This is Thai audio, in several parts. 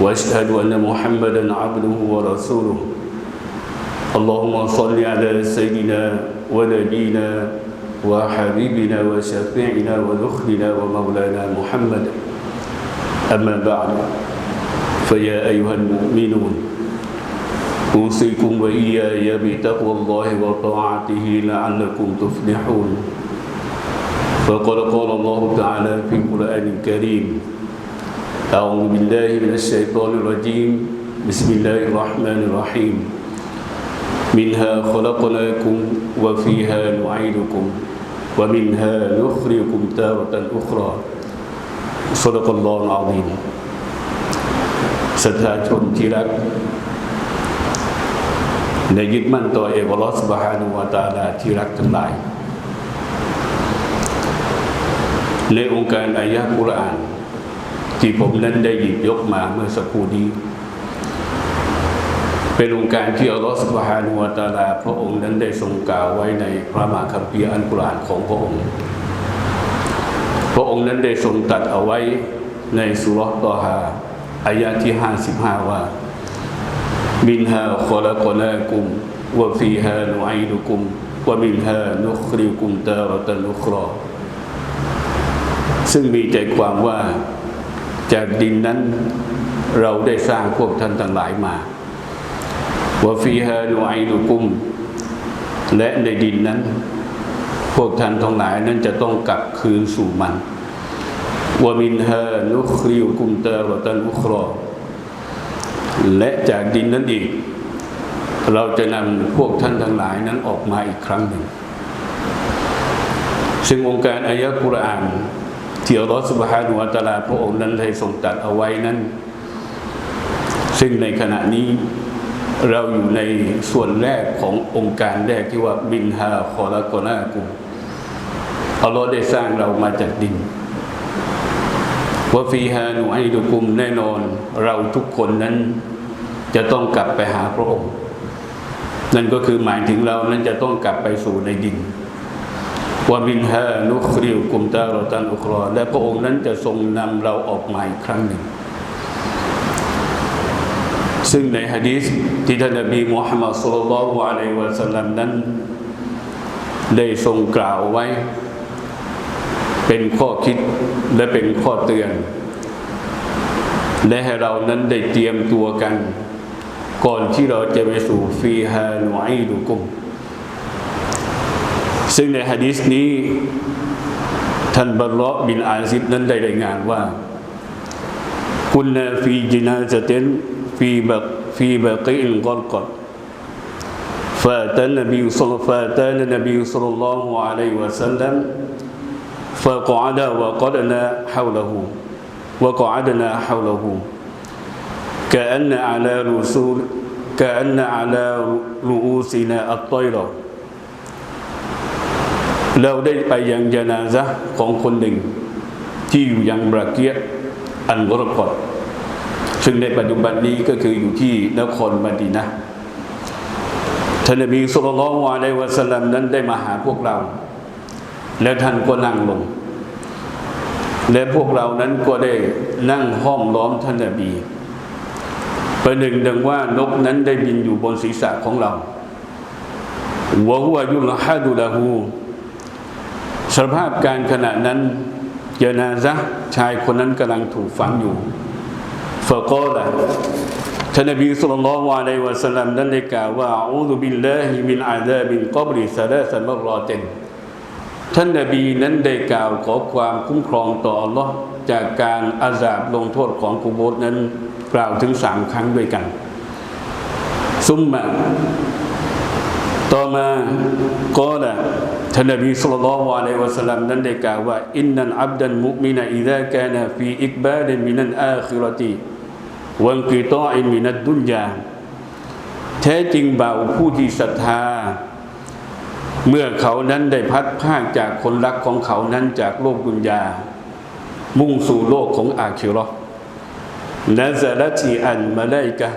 وأشهد أن محمدا عبده ورسوله. اللهم صل على سيدنا ونبينا وحبيبنا وشفيعنا ونخلنا ومولانا محمد. أما بعد فيا أيها المؤمنون أوصيكم وإياي بتقوى الله وطاعته لعلكم تفلحون. فقد قال الله تعالى في القرآن الكريم أعوذ بالله من الشيطان الرجيم بسم الله الرحمن الرحيم منها خلقناكم وفيها نعيدكم ومنها نخرجكم تارة أخرى صدق الله العظيم ศรัทธาชนที่รักในยึดมั่นต่อเอกลอสบฮานุวาตาลาที่รักทั้งหลาย ในองค์การอายะกุรอาน ที่ผมนั้นได้หยิบยกมาเมื่อสักครู่นี้ เป็นองค์การที่อัลลอฮฺสุบฮานุวตาลาพระองค์นั้นได้ทรงกล่าวไว้ในพระมหาคัมภีร์อัลกุรอานของพระองค์ พระองค์นั้นได้ทรงตัดเอาไว้ในสุรตอฮาอายะที่55ว่ามินฮาคอลักนากุมวะฟีฮานุไอดุกุมวะมินฮานุคริกุมตารตันุครอซึ่งมีใจความว่า จากดินนั้นเราได้สร้างพวกท่านทั้งหลายมาวฟีฮานุไอดุกุม และในดินนั้น พวกท่านทั้งหลายนั้นจะต้องกลับคืนสู่มันวะมินฮานุคริวกุมตารตันอุครอและจากดินนั้นอีก เราจะนำพวกท่านทั้งหลายนั้นออกมาอีกครั้งหนึ่ง ซึ่งองค์การอายะกุรอาน ที่อัลลอฮฺสุบฮานุวะตลาพระองค์นั้นได้ทรงตัดเอาไว้นั้น ซึ่งในขณะนี้เราอยู่ในส่วนแรกขององค์การแรกที่ว่าบินฮาคอละกอนากุมอัลลอฮ์ได้สร้างเรามาจากดินว่าฟีฮานุไอดุกุมแน่นอนเราทุกคนนั้นจะต้องกลับไปหาพระองค์ นั่นก็คือหมายถึงเรานั้นจะต้องกลับไปสู่ในดิน ว่ามินฮานุคริวกุมตารตันอุครอและพระองค์นั้นจะทรงนำเราออกมาอีกครั้งหนึ่ง ซึ่งในฮะดีษที่ท่านนบีมุฮัมมัดสุลลัลฮุอะลัยวะสัลลัมนั้น ได้ทรงกล่าวไว้ เป็นข้อคิดและเป็นข้อเตือน และให้เรานั้นได้เตรียมตัวกัน ก่อนที่เราจะไปสู่ฟีฮานุไอดุกุม ซึ่งในฮะดีษนี้ ท่านบรรลอบินอาซิบนั้นได้รายงานว่า คุนนาฟีจินาสเตนฟีบักฟีบักีอินกอลกอด فأتى النبي صلى فأتانا النبي صلى الله عليه وسلم فقعد وقعدنا حوله وقعدنا حوله كأن على رسول كأن على رؤوسنا الطير เราได้ไปยังยานาซะของคนหนึ่ง ที่อยู่ยังบราเกียอันกรกฎซึ่งในปัจจุบันนี้ก็คืออยู่ที่นครมดีนะท่านนบีสุลต่านวาไลวะสลัมนั้นได้มาหาพวกเรา และท่านก็นั่งลง และพวกเรานั้นก็ได้นั่งห้อมล้อมท่านนบีประหนึ่งดังว่านกนั้นได้บินอยู่บนศีรษะของเราวะฮุวายุลฮะดุลาหู สภาพการขณะนั้นยานาซะชายคนนั้นกำลังถูกฝังอยู่ฟะกอละท่านนบีสุลต่านวะลัยวะสัลลัมนั้นได้กล่าวว่าอูซุบิลลาฮิมินอาซาบินกับริซาลาสัมรอเตนท่านนบีนั้นได้กล่าวขอความคุ้มครองต่ออัลลอฮ์จากการอาซาบลงโทษของกุโบสนั้นกล่าวถึงสามครั้งด้วยกัน ซุมมาต่อมาก็ละ ท่านนบีสุลต่านวะลัยวะสลัมนั้นได้กล่าวว่าอินนันอับดันมุมินะอิดะกานะฟีอิกบาลมินันอาคิรตีวังกีตออิมินัดดุนยาแท้จริงเบาผู้ที่ศรัทธา เมื่อเขานั้นได้พัดพากจากคนรักของเขานั้นจากโลกดุนยา มุ่งสู่โลกของอาคิรอห์นะซาลัตีอันมาไลกะ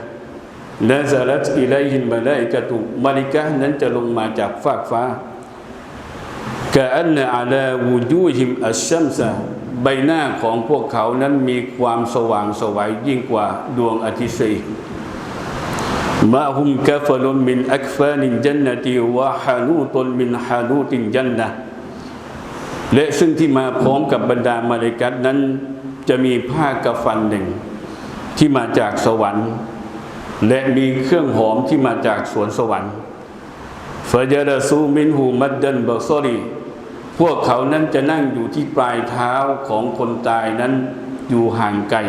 นะซาลัตอิไลฮินมาไลกะตุมาลิกะนั้นจะลงมาจากฟากฟ้า กอันอาลาวูจูฮิมอัชชัมซะใบหน้าของพวกเขานั้นมีความสว่างสวัยยิ่งกว่าดวงอาทิตย์อีมาฮุมกะฟลุนมินอักฟานินจันนติวะฮานูตุนมินฮานูตินจันนะและซึ่งที่มาพร้อมกับบรรดามาเลกัตนั้น จะมีผ้ากฟันหนึ่ง ที่มาจากสวรรค์ และมีเครื่องหอมที่มาจากสวนสวรรค์ฟาจาดซูมินหูมัดดันบอซอรี พวกเขานั้นจะนั่งอยู่ที่ปลายเท้าของคนตายนั้นอยู่ห่างไกล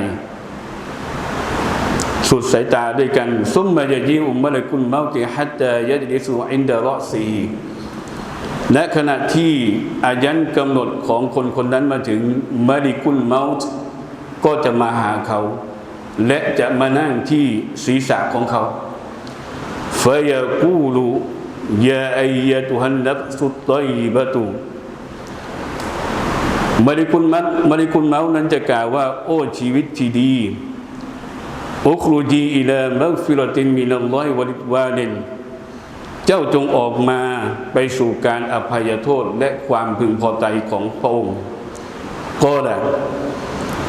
สุดสายตาด้วยกันซุ่มมาจะยิอุมมะลกุลเมาติฮัตตายะดิสุอินดะรอซีและขณะที่อายันกำหนดของคนคนนั้นมาถึงมาลิกุลเมาต์ก็จะมาหาเขา และจะมานั่งที่ศีรษะของเขาฟยากูลูยาอัยะตุฮันนับสุตตอยบะตุ มาริกุลมัดมาริกุลเมานั้นจะกล่าวว่า โอ้ชีวิตที่ดีอุครูจีอิลามักฟิรตินมินัลลอฮิวะลิวาเลนเจ้าจงออกมาไปสู่การอภัยโทษและความพึงพอใจของพระองค์ก็ได้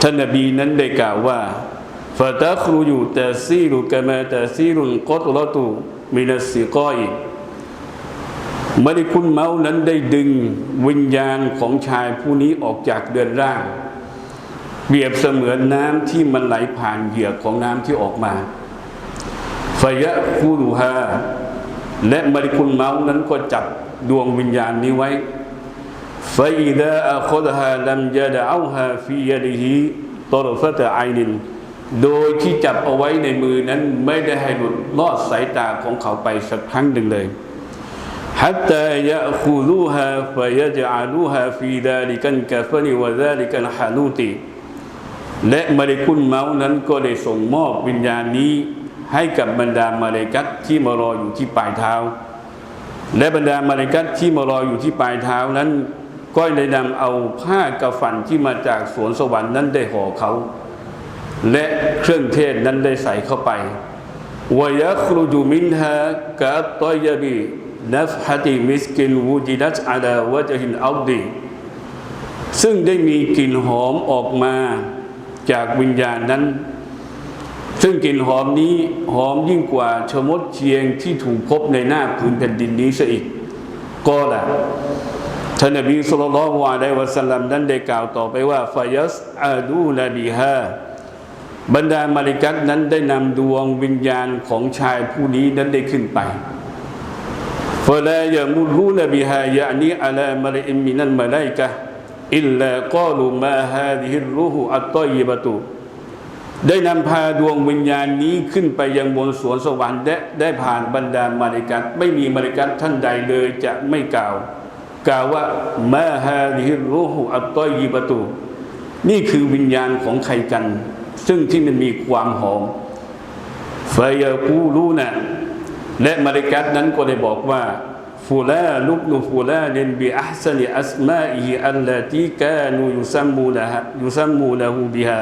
ท่านนบีนั้นได้กล่าวว่าฟาตัครูอยู่แต่ซีรุกะมาแต่ซีรุนกอตลตุมินัสซิกอย มาริคุณเมานั้นได้ดึงวิญญาณของชายผู้นี้ออกจากเดือนร่าง เปรียบเสมือนน้ำที่มันไหลผ่านเหยือกของน้ำที่ออกมาฟยะคูรูฮาและมาริคุณเมานั้นก็จับดวงวิญญาณนี้ไว้ฟอิดาอัคดฮาลัมยะดะเอาฮาฟียะดิฮิตรฟะตะไอนินโดยที่จับเอาไว้ในมือนั้นไม่ได้ให้หลุดลอดสายตาของเขาไปสักครั้งหนึ่งเลย حتى يأخذوها فيجعلوها في ذلك الكفن وذلك الحنوط และมาเลกุลเมาส์นั้นก็ได้ส่งมอบวิญญาณนี้ให้กับบรรดามาเลกัตที่มารออยู่ที่ปลายเท้า และบรรดามาเลกัตที่มารออยู่ที่ปลายเท้านั้น ก็ได้นำเอาผ้ากระฝันที่มาจากสวนสวรรค์นั้นได้ห่อเขา และเครื่องเทศนั้นได้ใส่เข้าไปวายครูจูมินฮะกะตอยบี นัฟฮัติมิสกินวูจิดัตอาลาวะจหินอัลดีซึ่งได้มีกลิ่นหอมออกมาจากวิญญาณนั้น ซึ่งกลิ่นหอมนี้หอมยิ่งกว่าชมดเชียงที่ถูกพบในหน้าพื้นแผ่นดินนี้ซะอีก ก็ละท่านนบีสุลต่านวะไดวะสลลัมนั้นได้กล่าวต่อไปว่าฟายัสอาดูนบีฮาบรรดามาริกัตนั้นได้นำดวงวิญญาณของชายผู้นี้นั้นได้ขึ้นไป فلا يمرون بها يعني على ملئ من الملائكة إلا قالوا ما هذه الروح الطيبة ได้นำพาดวงวิญญาณนี้ขึ้นไปยังบนสวนสวรรค์และได้ผ่านบรรดามาริกัตไม่มีมาริกัตท่านใดเลยจะไม่กล่าว กล่าวว่ามาฮาดิฮิรูฮุอัตตอยยิบตุนี่คือวิญญาณของใครกัน ซึ่งที่มันมีความหอมฟายากูลูนะ และมาริกัตนั้นก็ได้บอกว่าฟูลาลุกนุฟูลาเนนบิอัพสันอัสมาอิฮิอัลลาตีกานูยุซัมมูละฮะยุซัมมูละฮูบิฮา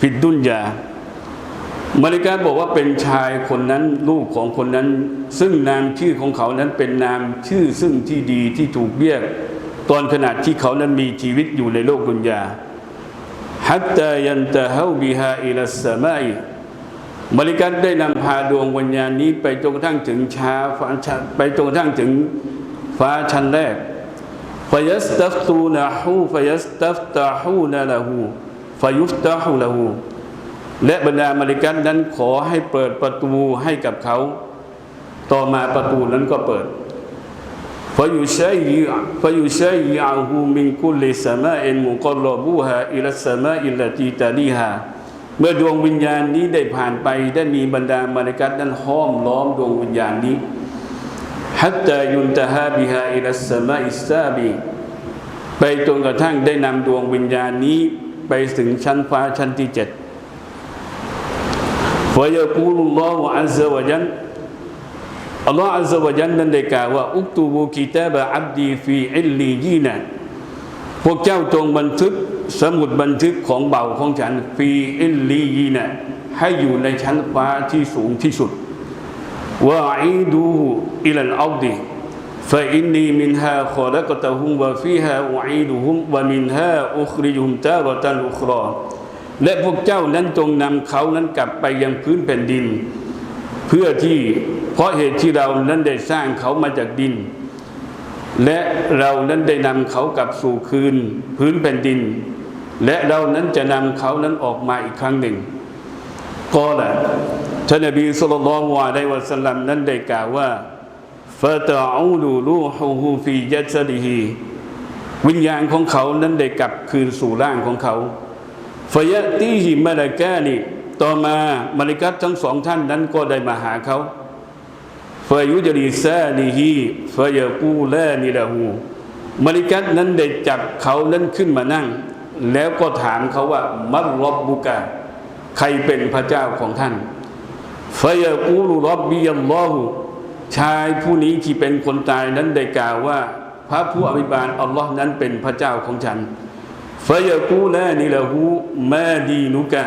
ฟิดดุนยามาริกาบอกว่าเป็นชายคนนั้นลูกของคนนั้น ซึ่งนามชื่อของเขานั้นเป็นนามชื่อซึ่งที่ดีที่ถูกเรียก ตอนขณะที่เขานั้นมีชีวิตอยู่ในโลกดุนยาฮัตตายันตะฮาบิฮาอิลัสสมาอิ มาริกันได้นำพาดวงวิญญาณนี้ไปจนกระทั่งถึงชาฟ้าชั้นไปจนกระทั่งถึงฟ้าชั้นแรกฟยัสตัฟตูนะฮูฟยัสตัฟตาฮูนะละฮูฟยุฟตาฮูละฮูและบรรดามาริกันนั้นขอให้เปิดประตูให้กับเขา ต่อมาประตูนั้นก็เปิดฟยุชัยฟยุชัยอาหูมินคุลิสมาอินมุกรบูฮาอิลัสมาอิลลตีตาลีฮา เมื่อดวงวิญญาณนี้ได้ผ่านไปได้มีบรรดามาริกัตนั้นห้อมล้อมดวงวิญญาณนี้ฮัตตายุนตะฮาบิฮาอิลัสสมาอิสซาบีไปจนกระทั่งได้นำดวงวิญญาณนี้ไปถึงชั้นฟ้าชั้นที่เจ็ด فيقول الله عز وجل อัลลอฮ์อัลลอฮฺวะยันนั้นได้กล่าวว่า อุกตูบูกิตาบะอับดีฟีอิลลียีนะพวกเจ้าจงบันทึก สมุดบันทึกของเบาของฉันฟีอิลลียีนะให้อยู่ในชั้นฟ้าที่สูงที่สุดว่าอีดูอิลันอัลดีฟาอินนีมินฮาขอรักตะฮุมวะฟีฮาอูอีดูฮุมวะมินฮาอุคริยุมตารตันอุครอและพวกเจ้านั้นจงนำเขานั้นกลับไปยังพื้นแผ่นดิน เพื่อที่เพราะเหตุที่เรานั้นได้สร้างเขามาจากดิน และเรานั้นได้นำเขากลับสู่คืนพื้นแผ่นดิน และเรานั้นจะนำเขานั้นออกมาอีกครั้งหนึ่งก็แหละท่านนบีสุลต่านวะได้วะสลัมนั้นได้กล่าวว่าฟาตาอูลูลูฮูฮูฟียัสดิฮีวิญญาณของเขานั้นได้กลับคืนสู่ร่างของเขาฟยะตีหิมาลากานีต่อมามาลิกัตทั้งสองท่านนั้นก็ได้มาหาเขาฟายุจรีซานีฮีฟยากูลานิละหูมาลิกัตนั้นได้จับเขานั้นขึ้นมานั่ง แล้วก็ถามเขาว่ามัรรบบุกาใครเป็นพระเจ้าของท่านฟยากูลุรบบียัลลอฮชายผู้นี้ที่เป็นคนตายนั้นได้กล่าวว่า พระผู้อภิบาลอัลลอฮ์นั้นเป็นพระเจ้าของฉันฟยากูแลนิละหูมาดีนุกา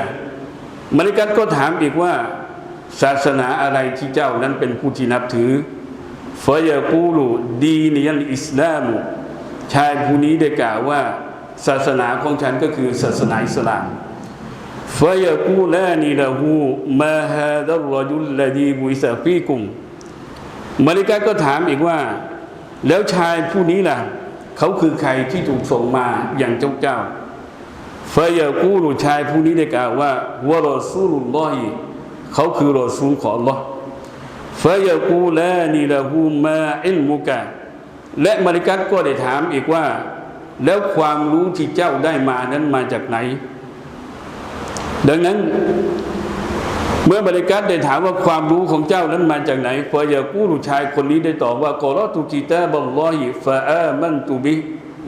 มริกัตก็ถามอีกว่า ศาสนาอะไรที่เจ้านั้นเป็นผู้ที่นับถือฟยากูลูดีนิยันอิสลามุชายผู้นี้ได้กล่าวว่า ศาสนาของฉันก็คือศาสนาอิสลามฟยากูลานิละหูมาฮาดัลรจุลลดีบุอิสฟีกุมมาริกัตก็ถามอีกว่า แล้วชายผู้นี้ล่ะ เขาคือใครที่ถูกส่งมาอย่างเจ้าเจ้าฟยากูลชายผู้นี้ได้กล่าวว่าวะรอซูลุลลอฮิเขาคือรอซูลของ Allah ฟยากูลานีละหูมาอิลมุกะและมาริกัตก็ได้ถามอีกว่า แล้วความรู้ที่เจ้าได้มานั้นมาจากไหน ดังนั้น เมื่อบริกัตได้ถามว่าความรู้ของเจ้านั้นมาจากไหนฟยากู้ลุชายคนนี้ได้ตอบว่ากอรอตุกิตาบัลลอฮิฟาอามันตุบิ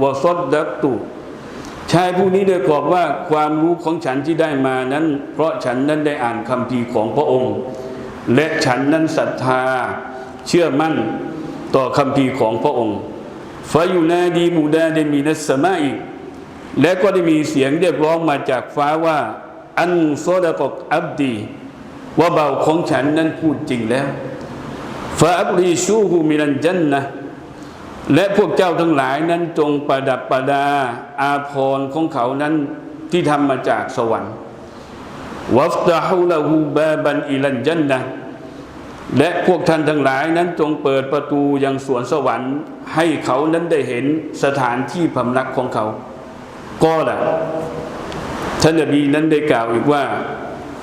วะซัดดักตุชายผู้นี้ได้กอบว่าความรู้ของฉันที่ได้มานั้น เพราะฉันนั้นได้อ่านคำพีของพระองค์ และฉันนั้นศรัทธาเชื่อมั่นต่อคำพีของพระองค์ ฟายูนาดีมูดาเดมีนัสมาอีกและก็ได้มีเสียงเรียกร้องมาจากฟ้าว่า อันโซดะกอกอับดีว่าเบาของฉันนั้นพูดจริงแล้วฟาอับรีชูฮูมินันจันนะและพวกเจ้าทั้งหลายนั้นจงประดับประดาอาพรณ์ของเขานั้นที่ทำมาจากสวรรค์วัฟตะฮุละฮูบาบันอิลันจันนะ และพวกท่านทั้งหลายนั้นจงเปิดประตูยังสวนสวรรค์ ให้เขานั้นได้เห็นสถานที่พำนักของเขา ก็ละท่านนบีนั้นได้กล่าวอีกว่า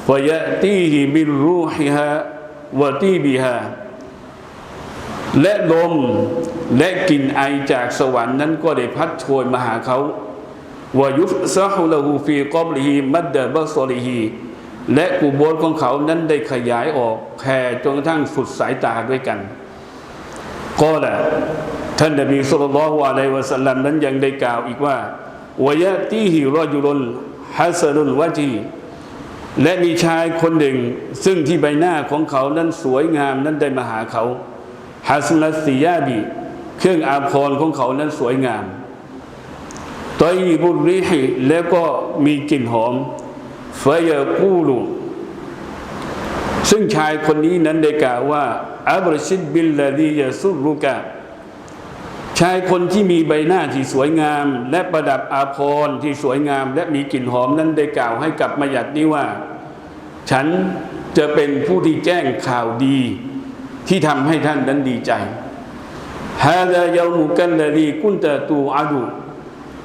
ฟยะตีฮิบิรูฮิฮะวะตีบิฮาและลมและกลิ่นไอจากสวรรค์นั้นก็ได้พัดโชยมาหาเขาวายุฟซะฮุลาฮูฟีกอบลิฮีมัดเดบัสลิฮี และกุโบสของเขานั้นได้ขยายออกแผ่จนกระทั่งสุดสายตาด้วยกันก็แหละท่านนบีสุลต่านละอะลัยวะสัลลัมนั้นยังได้กล่าวอีกว่าวายะตีฮิรอจุลนฮัสรุนวะจีและมีชายคนหนึ่ง ซึ่งที่ใบหน้าของเขานั้นสวยงามนั้นได้มาหาเขาฮัสนัสซิยาบีเครื่องอาภรณ์ของเขานั้นสวยงามตอยบุริฮิแล้วก็มีกลิ่นหอม ฟยากูลูซึ่งชายคนนี้นั้นได้กล่าวว่าอับรชิดบิลลาดียาซุรุกะชายคนที่มีใบหน้าที่สวยงาม และประดับอาภรณ์ที่สวยงาม และมีกลิ่นหอมนั้นได้กล่าวให้กับมายัดนี้ว่า ฉันจะเป็นผู้ที่แจ้งข่าวดี ที่ทำให้ท่านนั้นดีใจฮาดายามุกันลดีกุนตะตูอาดู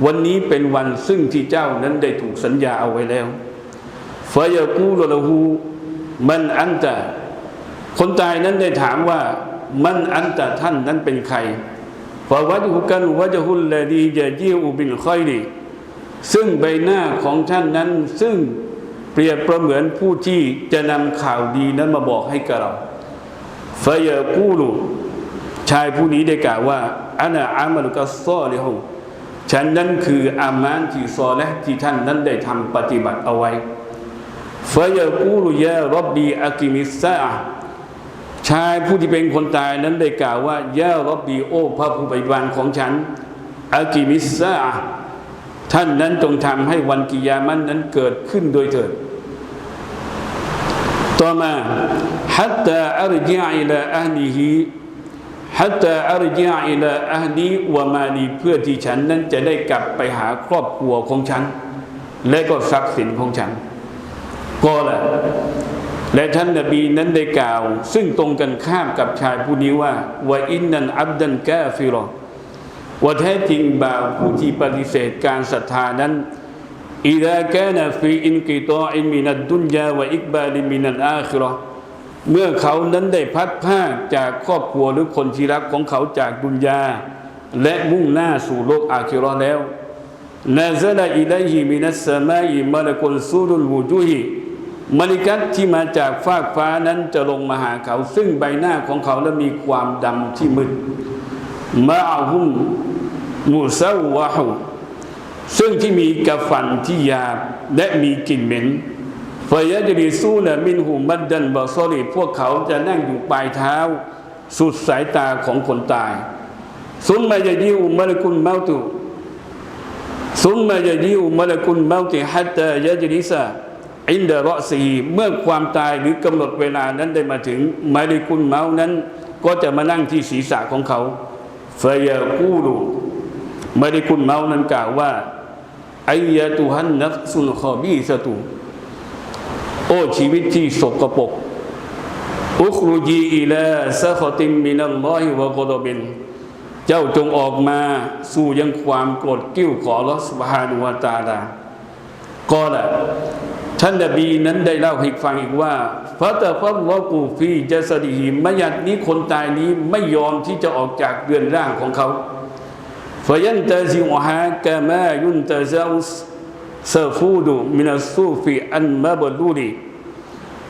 วันนี้เป็นวันซึ่งที่เจ้านั้นได้ถูกสัญญาเอาไว้แล้ว ฟยากูลละหูมันอันตะคนตายนั้นได้ถามว่ามันอันตะท่านนั้นเป็นใครฟาวัจหุกันวัจหุลลดีจะยิวบินค่อยดีซึ่งใบหน้าของท่านนั้น ซึ่งเปรียบประเหมือนผู้ที่จะนำข่าวดีนั้นมาบอกให้กับเราฟยากูลูชายผู้นี้ได้กล่าวว่าอันอามัลุกัสซอลิฮุฉันนั้นคืออามานที่ซอและที่ท่านนั้นได้ทำปฏิบัติเอาไว้ ฟยากูรุยารับบีอากิมิซาชายผู้ที่เป็นคนตายนั้นได้กล่าวว่ายารับบีโอพระผู้ไปบานของฉันอากิมิซาท่านนั้นจงทำให้วันกิยามันนั้นเกิดขึ้นโดยเถิด ต่อมาฮัตตาอารจิอิลาอัลลีฮีฮัตตาอารจิอิลาอัลลีวามาลีเพื่อที่ฉันนั้นจะได้กลับไปหาครอบครัวของฉัน และก็ทรัพย์สินของฉัน ก็แหละและท่านนบีนั้นได้กล่าว ซึ่งตรงกันข้ามกับชายผู้นี้ว่าว่าอินนันอับดันกาฟิรอว่าแท้จริงบ่าวผู้ที่ปฏิเสธการศรัทธานั้นอิดากานาฟีอินกิตออิมินัดดุนยาวอิกบาลิมินันอาคิรอเมื่อเขานั้นได้พัดผ้าจากครอบครัวหรือคนที่รักของเขาจากดุนยา และมุ่งหน้าสู่โลกอาคิรอแล้วนาซาลาอิลัยฮิมินัสสมาอิมาลกุลซูรุลวูจุฮิ มลิกัตที่มาจากฟากฟ้านั้นจะลงมาหาเขา ซึ่งใบหน้าของเขาและมีความดำที่มืดมาอาหุมมูซาวะฮูซึ่งที่มีกระฝันที่หยาบและมีกลิ่นเหม็นฟยะจรีสู้นะมินหูมัดดันบอซอรีพวกเขาจะนั่งอยู่ปลายเท้า สุดสายตาของคนตายซุมมายะยิอุมะลกุลเมาตุซุมมายะยิอุมะลกุลเมาติฮัตตายะจริสะ อินเดรอซีเมื่อความตายหรือกำหนดเวลานั้นได้มาถึงมาลิกุลเมานั้น ก็จะมานั่งที่ศีรษะของเขาเฟยกูลูมาลิกุลเมานั้นกล่าวว่าไอยะตุฮันนัฟสุลคอบีสตุโอ้ชีวิตที่สกปรกอุครุจีอิลาซะขติมมินัลลอฮิวะกอดบิน เจ้าจงออกมาสู่ยังความโกรธกิ้วขอลอสบฮานุวาตาลาก็ละ ท่านนบีนั้นได้เล่าให้ฟังอีกว่าฟาตาฟัลลอกูฟีจะสดีมายัดนี้คนตายนี้ไม่ยอมที่จะออกจากเรือนร่างของเขาฟยันเตาซิอฮะกแมยุนเตาซาอสเซฟูดูมินาซูฟีอันมาบดูดี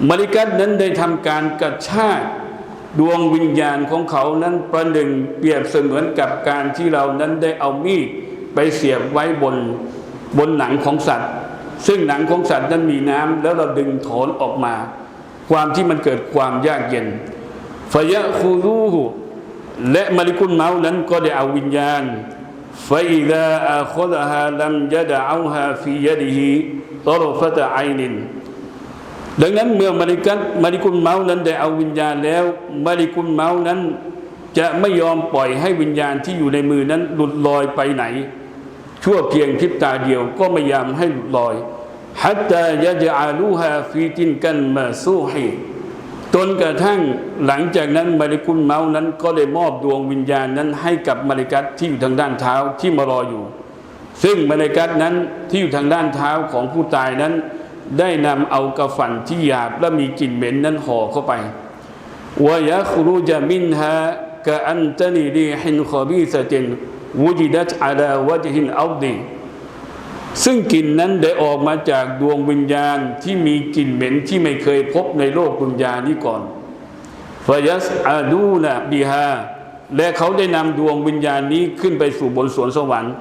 มาริกัตนั้นได้ทำการกระชากดวงวิญญาณของเขานั้นประหนึ่งเปรียบเสมือนกับการที่เรานั้นได้เอามีดไปเสียบไว้บนบนหนังของสัตว์ ซึ่งหนังของสัตว์นั้นมีน้ำ แล้วเราดึงถอนออกมา ความที่มันเกิดความยากเย็นฟยะคูรูหูและมาริกุลเมานั้นก็ได้เอาวิญญาณฟอิดาอัคดฮาลัมยะดาอูฮาฟียดิฮีตรฟตะไอนินดังนั้นเมื่อมาริกันมาริกุลเมานั้นได้เอาวิญญาณแล้วมาริกุลเมานั้น จะไม่ยอมปล่อยให้วิญญาณที่อยู่ในมือนั้นหลุดลอยไปไหน ชั่วเพียงคทิพตาเดียวก็ไม่ยอมให้หลุดลอย ฮัตตายะจาลูฮาฟีตินกันมาซูฮีจนกระทั่งหลังจากนั้นมาริกุลเมานั้นก็ได้มอบดวงวิญญาณนั้นให้กับมาริกัตที่อยู่ทางด้านเท้าที่มารออยู่ ซึ่งมาริกัตนั้นที่อยู่ทางด้านเท้าของผู้ตายนั้น ได้นำเอากระฝันที่หยาบและมีกลิ่นเหม็นนั้นห่อเข้าไปวายะครูจามินฮากะอันตนีดีฮินขบีสตินวูจิดัตอาลาวะจฮินอัลดี ซึ่งกลิ่นนั้นได้ออกมาจากดวงวิญญาณที่มีกลิ่นเหม็นที่ไม่เคยพบในโลกดุนยานี้ก่อนฟยัสอาดูนะบิฮาและเขาได้นำดวงวิญญาณนี้ขึ้นไปสู่บนสวนสวรรค์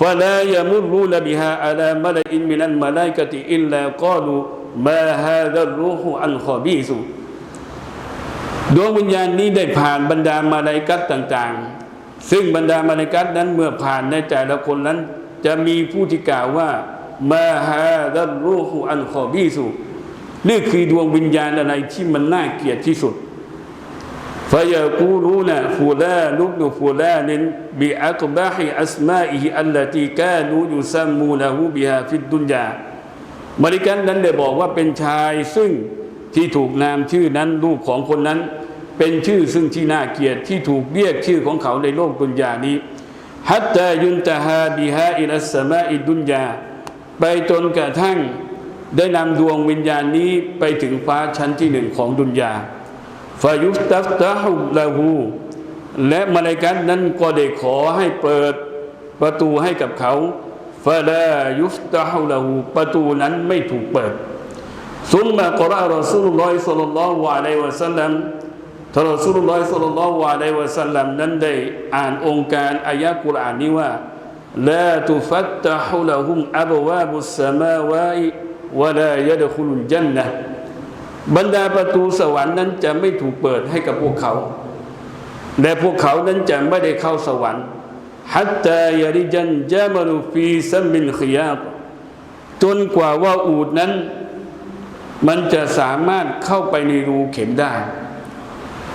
ฟาลายามุรูนบิฮาอาลามะลาอินมินันมาลายกติอิลลากอลูมาฮาดรูฮูอันขอบีสุดวงวิญญาณนี้ได้ผ่านบรรดามาลายกัตต่าง ๆ ซึ่งบรรดามาลายกัตนั้นเมื่อผ่านในแต่ละคนนั้น จะมีผู้ที่กล่าวว่ามาฮาดัลรูฮูอันขอบีสุนี่คือดวงวิญญาณอะไรที่มันน่าเกลียดที่สุดฟยากูรูนะฟูลานุบนุฟูลานินบิอักบะฮิอัสมาอิฮิอัลลตีกานูยุซัมมูนะฮูบิฮาฟิดดุนยามริกันนั้นได้บอกว่าเป็นชายซึ่งที่ถูกนามชื่อนั้นลูกของคนนั้น เป็นชื่อซึ่งที่น่าเกลียดที่ถูกเรียกชื่อของเขาในโลกดุนยานี้ ฮัตตายุนตาฮาบิฮาอิลัสมาอิดุนยา ไปจนกระทั่งได้นำดวงวิญญาณนี้ไปถึงฟ้าชั้นที่หนึ่งของดุนยาฟายุตัฟตาฮุลาหูและมาลากัตนั้นก็ได้ขอให้เปิดประตูให้กับเขาฟาลายุฟตาฮุลาหูประตูนั้นไม่ถูกเปิดซุมมากรอรอซูลุลลอฮิสัลลัลลอฮุอะลัยฮิวะสัลลัม ท่านอัสุลลอฮิสัลลัลลอฮุอะลัวะสัลลัมนั้นได้อ่านองค์การอายะกุรอานนี้ว่าลาตุฟัตตะฮุละฮุมอับวาบุสสมาวะวะลายะดคุลุลจันะบรรดาประตูสวรรค์นั้นจะไม่ถูกเปิดให้กับพวกเขา และพวกเขานั้นจะไม่ได้เข้าสวรรค์ฮัตตายาริจันจามรุฟีซัมบินขียาบจนกว่าว่าอูดนั้น มันจะสามารถเข้าไปในรูเข็มได้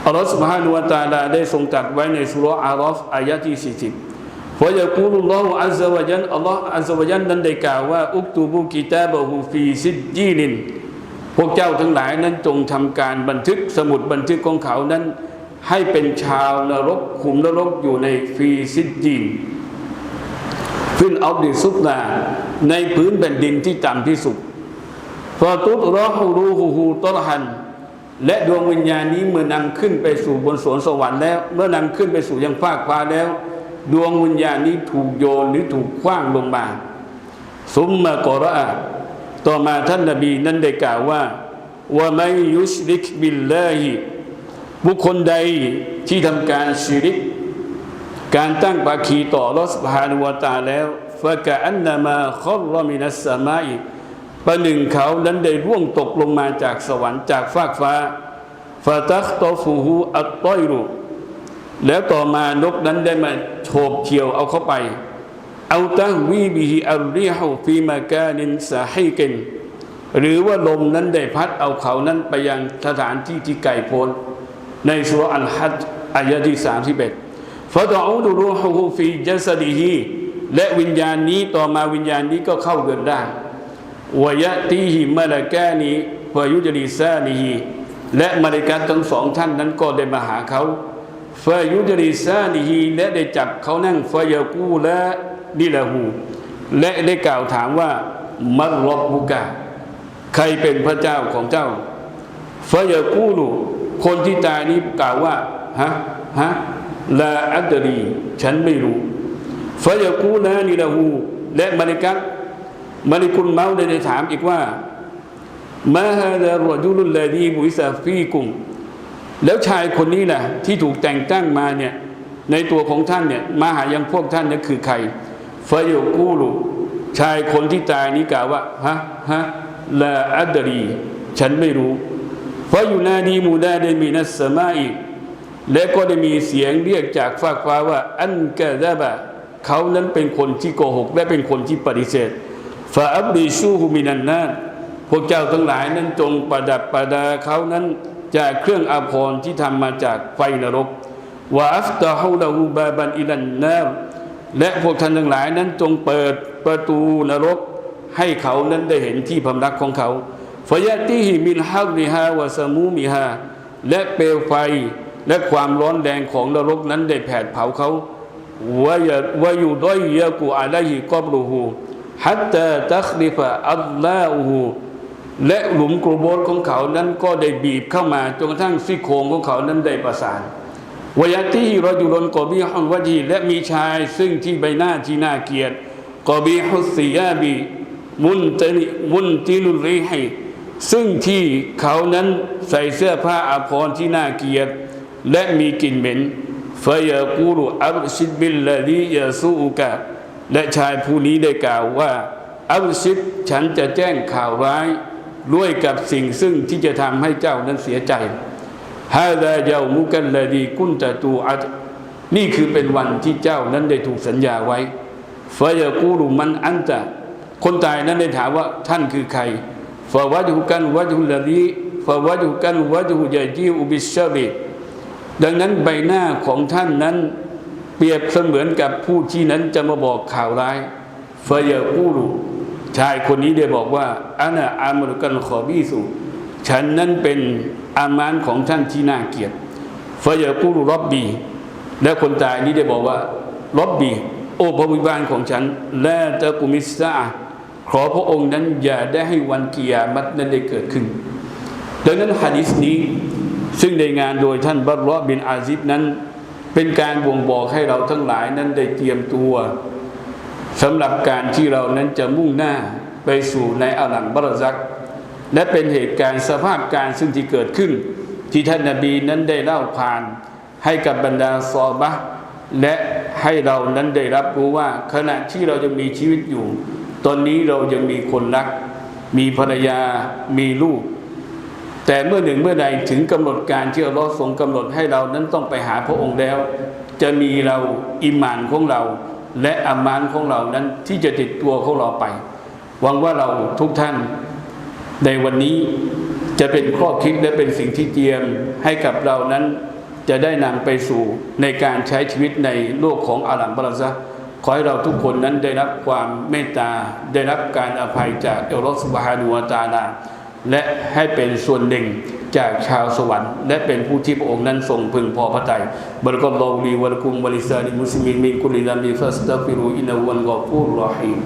อัลลอฮฺ سبحانه และ تعالى ได้ทรงตรัสไว้ในสุรอารอฟอายะที่ 40เพราะยากูลุลลอฮฺอัลลอฮฺวะยันอัลลอฮฺอัลลอฮฺวะยันนั้นได้กล่าวว่า อุกตูบุกิตาบะฮูฟีซิดจีลิน พวกเจ้าทั้งหลายนั้นจงทำการบันทึกสมุดบันทึกของเขานั้น ให้เป็นชาวนรกขุมนรกอยู่ในฟีซิดจีน ฟิลอัลดิซุบนาในพื้นแผ่นดินที่ต่ำที่สุดฟาตุตรอฮูรูฮูฮูตรหัน และดวงวิญญาณนี้เมื่อนำขึ้นไปสู่บนสวนสวรรค์แล้ว เมื่อนำขึ้นไปสู่ยังฟากฟ้าแล้ว ดวงวิญญาณนี้ถูกโยนหรือถูกคว้างลงมาซุมมากรอะต่อมาท่านนบีนั้นได้กล่าวว่าว่าไม่ยุชริกบิลลาฮิบุคคลใดที่ทำการชิริก การตั้งปาคีต่อรสพานุวตาแล้วฟะกะอันนามาคอรมินัสสมาอิ ประหนึ่งเขานั้นได้ร่วงตกลงมาจากสวรรค์จากฟากฟ้าฟาตักตอฟูฮูอัตต้อยรุแล้วต่อมานกนั้นได้มาโฉบเฉียวเอาเข้าไป เอาตัวีบิฮิอัลริฮฟีมากานินสาฮิกินหรือว่าลมนั้นได้พัดเอาเขานั้นไปยังสถานที่ที่ไกลโพ้นในสุรอัลฮัจญ์อายะที่สามสิบเอ็ดฟะดะอูดุรูฮุฟีจัสดีฮีและวิญญาณนี้ต่อมาวิญญาณนี้ก็เข้าเดินได้ วยะตีหิมะละกานีวายุจดีซานีฮีและมาริกัตทั้งสองท่านนั้นก็ได้มาหาเขาฟายุจดีซานีฮีและได้จับเขานั่งฟายากูและดิละหูและได้กล่าวถามว่ามัรรบบุกาใครเป็นพระเจ้าของเจ้าฟายากูลูคนที่ตายนี้กล่าวว่าฮะฮะลาอัดรีฉันไม่รู้ฟายากูลานิละหูและมาริกัต มาริกุลเมาได้ถามอีกว่ามาฮาดารจุลุลลาดีบุอิสาฟีกุมแล้วชายคนนี้แหละที่ถูกแต่งตั้งมาเนี่ยในตัวของท่านเนี่ยมาหายังพวกท่านเนี่ยคือใครฟายกูลูชายคนที่ตายนี้กล่าวว่าฮะฮะลาอัดรี ฉันไม่รู้ฟายุนาดีมูดาได้มีนัสมาอีกและก็ได้มีเสียงเรียกจากฟากฟ้าว่า อันกะดาบะเขานั้นเป็นคนที่โกหก และเป็นคนที่ปฏิเสธ ฟาอับริชูฮุมินันนาพวกเจ้าทั้งหลายนั้นจงประดับประดาเขานั้นจากเครื่องอาภรณ์ที่ทำมาจากไฟนรกวาอัฟตาฮูลาฮูบาบันอิลันนาและพวกท่านทั้งหลายนั้นจงเปิดประตูนรก ให้เขานั้นได้เห็นที่พำนักของเขาฟยะติฮิมินฮักริฮาวะสมูมิฮาและเปลวไฟและความร้อนแรงของนรกนั้นได้แผดเผาเขาวายวายุด้อยยะกูอาลัยฮิกอบรูฮู ฮัตตาตัคลิฟะอัลลาฮูและหลุมกรโบนของเขานั้นก็ได้บีบเข้ามาจนกระทั่งซี่โครงของเขานั้นได้ประสานวายติฮิรอจุลนกอบีฮุนวะจีและมีชายซึ่งที่ใบหน้าที่น่าเกลียดกอบีฮุสซิยาบีมุนติมุนติลุริฮิซึ่งที่เขานั้นใส่เสื้อผ้าอาภรณ์ที่น่าเกลียดและมีกลิ่นเหม็นฟยากูรุอับชิดบิลลาดียาสูอุกะ และชายผู้นี้ได้กล่าวว่าอับชิดฉันจะแจ้งข่าวร้ายด้วยกับสิ่งซึ่งที่จะทำให้เจ้านั้นเสียใจฮาดาเยามุกันลดีกุนตะตูอัดนี่คือเป็นวันที่เจ้านั้นได้ถูกสัญญาไว้ฟยากูรุมันอันตะคนตายนั้นได้ถามว่าท่านคือใครฟาวะจุกันวะจุลดีฟาวะจุกันวะจุยาจีอุบิชาบีดังนั้นใบหน้าของท่านนั้น เปรียบเสมือนกับผู้ที่นั้นจะมาบอกข่าวร้ายฟยากูรุชายคนนี้ได้บอกว่าอานะอามรุกันขอบีสุฉันนั้นเป็นอามานของท่านที่น่าเกลียดฟยากูรุรอบบี และคนตายนี้ได้บอกว่ารอบบี โอ้พระวิบาลของฉัน และตะกุมิสซาขอพระองค์นั้นอย่าได้ให้วันกิยามัตนั้นได้เกิดขึ้น ดังนั้นฮะดิษนี้ซึ่งในงานโดยท่านบัตรบินอาซิบนั้น เป็นการบ่งบอกให้เราทั้งหลายนั้นได้เตรียมตัวสำหรับการที่เรานั้นจะมุ่งหน้าไปสู่ในอาลังบรซัก และเป็นเหตุการณ์สภาพการซึ่งที่เกิดขึ้น ที่ท่านนาบีนั้นได้เล่าผ่านให้กับบรรดาซอบะและให้เรานั้นได้รับรู้ว่า ขณะที่เราจะมีชีวิตอยู่ ตอนนี้เรายังมีคนรัก มีภรรยามีลูก แต่เมื่อหนึ่งเมื่อใดถึงกำหนดการที่อัลลอฮ์ทรงกำหนดให้เรานั้นต้องไปหาพระองค์แล้ว จะมีเราอิมานของเรา และอามานของเรานั้นที่จะติดตัวของเราไป หวังว่าเราทุกท่านในวันนี้จะเป็นข้อคิดและเป็นสิ่งที่เตรียมให้กับเรานั้นจะได้นำไปสู่ในการใช้ชีวิตในโลกของอาลัมบาราซะขอให้เราทุกคนนั้นได้รับความเมตตาได้รับการอภัยจากอัลลอฮฺสุบฮานุวะตาลา และให้เป็นส่วนหนึ่งจากชาวสวรรค์ และเป็นผู้ที่พระองค์นั้นทรงพึงพอพระทัยบริกรลอฮุลีวะลกุมบริซาลิมุสลิมินมินกุลิลามิฟัสตัฟิรูอินอวันกอฟูรรอฮีม